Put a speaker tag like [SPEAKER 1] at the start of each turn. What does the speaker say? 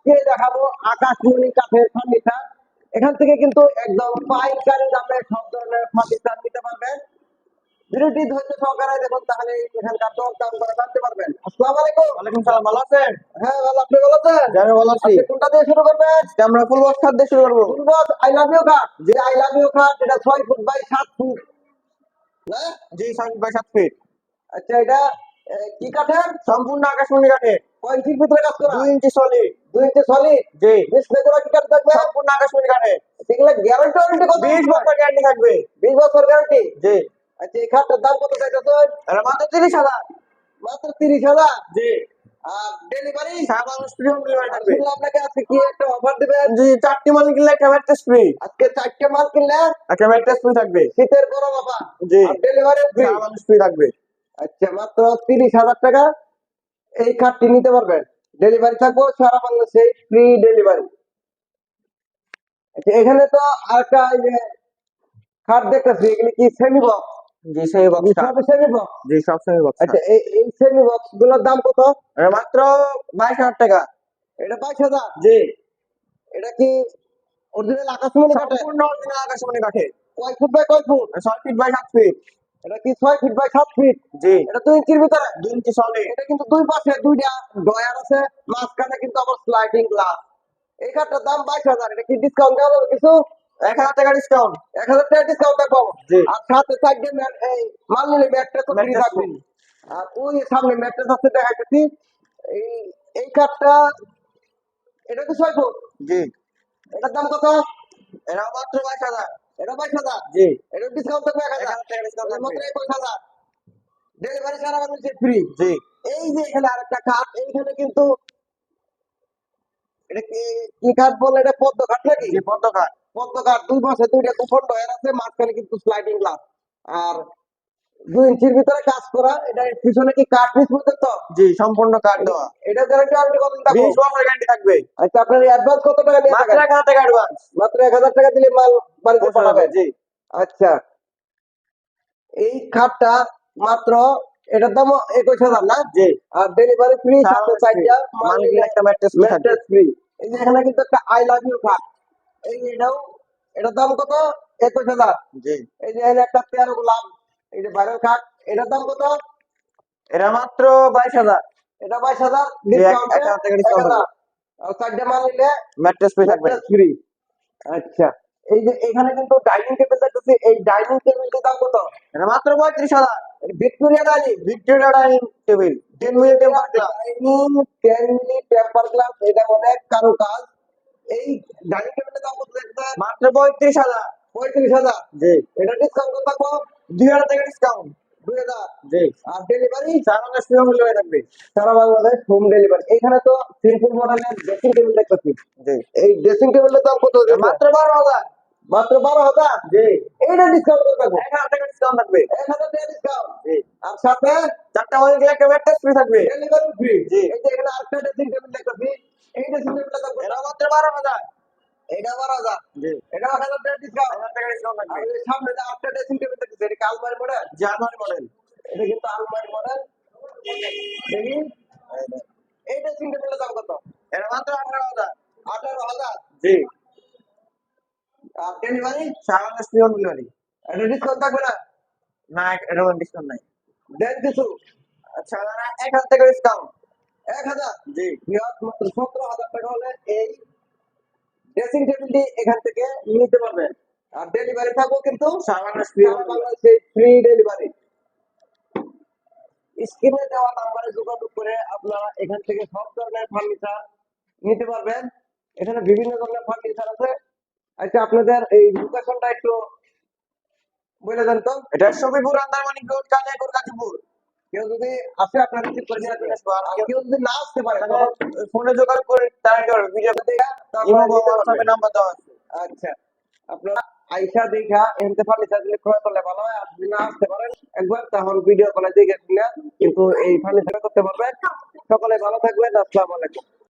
[SPEAKER 1] আজকে দেখাবো আকাশমণি কাঠের ফার্নিচার। এখান থেকে কিন্তু একদম পাইকারি দামে সব ধরনের ফার্নিচার নিতে পারবেন। ভিডিওটি ধৈর্য সহকারে দেখুন তাহলে এখানকার দর দাম করে জানতে পারবেন। আসসালামু আলাইকুম।
[SPEAKER 2] ওয়ালাইকুম সালাম ভালো আছেন?
[SPEAKER 1] হ্যাঁ ভালো। আপনি ভালো আছেন?
[SPEAKER 2] আমি ভালো আছি।
[SPEAKER 1] কোনটা দিয়ে শুরু করবেন?
[SPEAKER 2] আমরা ফুল বক্স খাট দিয়ে শুরু করব।
[SPEAKER 1] ফুলবস আই লাভ ইউ কাঠ যে আই লাভ ইউ কাঠ এটা ছয় ফুট বাই সাত ফুট। না
[SPEAKER 2] জি বাই সাত ফিট।
[SPEAKER 1] আচ্ছা এটা কি কাঠের?
[SPEAKER 2] সম্পূর্ণ আকাশমণি কাঠে
[SPEAKER 1] কয় ইঞ্চির ভিতরে কাজ করা?
[SPEAKER 2] দুই ইঞ্চি সলিড
[SPEAKER 1] দুই ইঞ্চি সলিড
[SPEAKER 2] জি।
[SPEAKER 1] ডিসপ্লে করা কি থাকবে?
[SPEAKER 2] সম্পূর্ণ আকাশমণি কাঠে
[SPEAKER 1] এগুলো গ্যারান্টি ওয়ারেন্টি কত?
[SPEAKER 2] বিশ বছর গ্যারান্টি থাকবে।
[SPEAKER 1] বিশ বছর গ্যারান্টি
[SPEAKER 2] জি।
[SPEAKER 1] আচ্ছা এই খাটটার দাম কত চাইছো
[SPEAKER 2] মাত্র তিরিশ হাজার।
[SPEAKER 1] মাত্র তিরিশ হাজার?
[SPEAKER 2] জি।
[SPEAKER 1] আর ডেলিভারি
[SPEAKER 2] সারা ফ্রি হোম ডেলিভারি থাকবে।
[SPEAKER 1] আপনাকে আজকে কি একটা অফার দিবেন
[SPEAKER 2] জি চারটি মাল কিনলে একটা ম্যাট্রেস ফ্রি
[SPEAKER 1] আজকে চারটে মাল কিনলে
[SPEAKER 2] একটা ম্যাট্রেস ফ্রি থাকবে।
[SPEAKER 1] শীতের গরম অফার
[SPEAKER 2] জি।
[SPEAKER 1] ডেলিভারি ফ্রি
[SPEAKER 2] সারা ফ্রি থাকবে।
[SPEAKER 1] আচ্ছা মাত্র তিরিশ হাজার টাকা। এই খাটটি নিতে পারবেন। ডেলিভারি থাকব সারা বাংলাদেশে ফ্রি ডেলিভারি এখানে তো আরেকটা যে খাট দেখতেছি এগুলি কি সেমি বক্স
[SPEAKER 2] জি সেই বক্স
[SPEAKER 1] সব সেমি বক্স
[SPEAKER 2] জি সব সময় বক্স
[SPEAKER 1] আচ্ছা এই এই সেমি বক্সগুলোর দাম কত?
[SPEAKER 2] মাত্র বাইশ হাজার টাকা।
[SPEAKER 1] এটা বাইশ হাজার?
[SPEAKER 2] জি।
[SPEAKER 1] এটা কি অরিজিনাল আকাশমণি কাঠে
[SPEAKER 2] সম্পূর্ণ অরিজিনাল আকাশমণি কাঠে
[SPEAKER 1] কয় ফুট বাই কয় ফুট?
[SPEAKER 2] ছয় ফিট বাই সাত ফিট
[SPEAKER 1] এটা কি ছয় ফিট বাই সাত ফিট
[SPEAKER 2] জি।
[SPEAKER 1] এটা দুই ইঞ্চির ভিতরে?
[SPEAKER 2] দুই ইঞ্চি সলিড
[SPEAKER 1] এটা কিন্তু দুই পাশে দুইটা ডয়ার আছে মাঝখানে কিন্তু আবার স্লাইডিং গ্লাস এই কাঠটার দাম বাইশ হাজার। এটা কি ডিসকাউন্ট দেওয়া যাবে কিছু?
[SPEAKER 2] এক হাজার টাকা ডিসকাউন্ট
[SPEAKER 1] এক হাজার টাকা ডিসকাউন্ট
[SPEAKER 2] জি।
[SPEAKER 1] আর সাথে সাইডে এই মাল নিলে ম্যাটটা তো ফ্রি থাকবে। আর ওই সামনে ম্যাট্রেস আছে দেখাইতেছি। এই এই কাঠটা এটা তো ছয় ফুট
[SPEAKER 2] জি।
[SPEAKER 1] এটার দাম কত?
[SPEAKER 2] এটা মাত্র বাইশ হাজার।
[SPEAKER 1] এটা বাইশ হাজার।
[SPEAKER 2] জি।
[SPEAKER 1] এটা ডিসকাউন্ট থাকবে এক হাজার।
[SPEAKER 2] হাজার টাকা ডিসকাউন্ট
[SPEAKER 1] এটা মাত্র একুশ হাজার। ডেলিভারি সারা বাংলাদেশে ফ্রি
[SPEAKER 2] জি।
[SPEAKER 1] এই যে এখানে আরেকটা কাঠ এইখানে কিন্তু এটা কি কি কাঠ বলে এটা? পদ্ম কাঠ নাকি?
[SPEAKER 2] পদ্ম কাঠ
[SPEAKER 1] পদ্ম কাঠ দুই পাশে দুইটা কুপন ডয়ার আছে মাঝখানে কিন্তু স্লাইডিং গ্লাস আর দুই ইঞ্চির ভিতরে কাজ করা এটা পিছনে কি কাঠ পিস পর্যন্ত
[SPEAKER 2] জি সম্পূর্ণ কাঠ দেওয়া।
[SPEAKER 1] এটা গ্যারান্টি আপনি কত টাকা
[SPEAKER 2] বিশ বছর গ্যারান্টি থাকবে।
[SPEAKER 1] আচ্ছা আপনার অ্যাডভান্স কত টাকা নিয়ে
[SPEAKER 2] মাত্র
[SPEAKER 1] থাকেন?
[SPEAKER 2] এক হাজার টাকা অ্যাডভান্স
[SPEAKER 1] মাত্র এক হাজার টাকা দিলে মাল বাড়িতে পাঠাবে।
[SPEAKER 2] জি।
[SPEAKER 1] আচ্ছা। এই খাটটা মাত্র এটার দাম একুশ হাজার না?
[SPEAKER 2] জি।
[SPEAKER 1] আর ডেলিভারি ফ্রি সাথে চারটা।
[SPEAKER 2] একটা থাকবে।
[SPEAKER 1] ম্যাট্রেস ফ্রি এই যে এখানে কিন্তু একটা আই লাভ ইউ খাট এই এটাও এটার দাম কত? একুশ হাজার।
[SPEAKER 2] জি।
[SPEAKER 1] এই যে এখানে একটা তেরো গোলাপ এই যে বাইরের খাট এটার দাম কত?
[SPEAKER 2] এটা মাত্র বাইশ হাজার।
[SPEAKER 1] এটা বাইশ হাজার ডিসকাউন্ট চারটে মাল নিলে
[SPEAKER 2] ম্যাট্রেস ফ্রি থাকবে।
[SPEAKER 1] ফ্রি আচ্ছা। এই যে এখানে কিন্তু ডাইনিং টেবিল দেখতেছি এই ডাইনিং টেবিলটির দাম কত?
[SPEAKER 2] এটা মাত্র পঁয়ত্রিশ হাজার।
[SPEAKER 1] Victoria dining
[SPEAKER 2] Victoria dining table ten minute temper glass
[SPEAKER 1] dining ten minute temper glass এটা অনেক কারও কাজ। এই ডাইনিং টেবিলের দাম কত
[SPEAKER 2] মাত্র পঁয়ত্রিশ হাজার।
[SPEAKER 1] পঁয়ত্রিশ হাজার।
[SPEAKER 2] জি।
[SPEAKER 1] এটা ডিসকাউন্ট কত থাকব?
[SPEAKER 2] দুই হাজার টাকা ডিসকাউন্ট
[SPEAKER 1] দুই হাজার।
[SPEAKER 2] জি।
[SPEAKER 1] আর ডেলিভারি
[SPEAKER 2] সারা বাংলাদেশ ফ্রি হোম ডেলিভারি থাকবে।
[SPEAKER 1] সারা বাংলাদেশ হোম ডেলিভারি এখানে তো সিম্পল মডেলের ড্রেসিং টেবিল দেখতেছি।
[SPEAKER 2] জি।
[SPEAKER 1] এই ড্রেসিং টেবিলের দাম কত?
[SPEAKER 2] মাত্র বারো হাজার।
[SPEAKER 1] মাত্র বারো হাজার?
[SPEAKER 2] জি।
[SPEAKER 1] এইটা ডিসকাউন্ট থাকব?
[SPEAKER 2] এক হাজার টাকা ডিসকাউন্ট থাকবে।
[SPEAKER 1] এক হাজার টাকা ডিসকাউন্ট
[SPEAKER 2] জি।
[SPEAKER 1] আর সাথে
[SPEAKER 2] চারটা একটা ফ্রি থাকবে।
[SPEAKER 1] ডেলিভারি ফ্রি
[SPEAKER 2] জি।
[SPEAKER 1] এখানে আরেকটা ড্রেসিং টেবিল দেখতেছি। এই ড্রেসিং টেবিলের দাম
[SPEAKER 2] এটা মাত্র বারো হাজার।
[SPEAKER 1] এটা বারো হাজার।
[SPEAKER 2] জি।
[SPEAKER 1] এটা এক হাজার টাকা ডিসকাউন্ট
[SPEAKER 2] হাজার টাকা ডিসকাউন্ট
[SPEAKER 1] আর
[SPEAKER 2] থাকবে
[SPEAKER 1] এই সামনে যে আরেকটা ড্রেসিং টেবিল দেখতেছি এটা আলমারি মডেল
[SPEAKER 2] জি আমার মডেল
[SPEAKER 1] এটা কিন্তু আলমারি মডেল দেখি। এই ড্রেসিং টেবিলের দাম কত?
[SPEAKER 2] এটা মাত্র আঠারো হাজার।
[SPEAKER 1] আঠারো হাজার।
[SPEAKER 2] জি।
[SPEAKER 1] ডেলিভারি
[SPEAKER 2] সারা বাংলাদেশ ফ্রি হোম ডেলিভারি
[SPEAKER 1] এটা ডিসকাউন্ট থাকবে না?
[SPEAKER 2] না এরকম ডিসকাউন্ট নাই।
[SPEAKER 1] দেন কিছু।
[SPEAKER 2] আচ্ছা না এক হাজার টাকা ডিসকাউন্ট
[SPEAKER 1] এক হাজার।
[SPEAKER 2] জি।
[SPEAKER 1] বৃহৎ মাত্র সতেরো হাজার টাকা হলে এই ড্রেসিং টেবিলটি এখান থেকে নিতে পারবেন আর ডেলিভারি থাকব কিন্তু
[SPEAKER 2] সারা ফ্রি
[SPEAKER 1] ডেলিভারি স্ক্রিনে দেওয়া নাম্বারে যোগাযোগ করে আপনারা এখান থেকে সব ধরনের ফার্নিচার নিতে পারবেন। এখানে বিভিন্ন ধরনের ফার্নিচার আছে। আচ্ছা আপনাদের এই লোকেশনটা একটু বলে দেন তো।
[SPEAKER 2] এটা সবিপুর আন্দারমানিক রোড কালিয়াকুর গাজীপুর।
[SPEAKER 1] কেউ যদি আসে আপনার রিসিভ করে নিয়ে আসবেন আর কেউ যদি না আসতে পারে
[SPEAKER 2] তাহলে ফোনে যোগাযোগ করে তারা কি ভিডিও
[SPEAKER 1] তারপরে
[SPEAKER 2] ইমো হোয়াটসঅ্যাপে নাম্বার দেওয়া আছে।
[SPEAKER 1] আচ্ছা আপনারা আইসা দেখা এমতে ফার্নিচারগুলো ক্রয় করলে ভালো হয়। আর যদি না আসতে পারেন একবার তাহলে ভিডিও কলে দেখে কিনা কিন্তু এই ফার্নিচার করতে পারবেন। সকলে ভালো থাকবেন। আসসালামু আলাইকুম।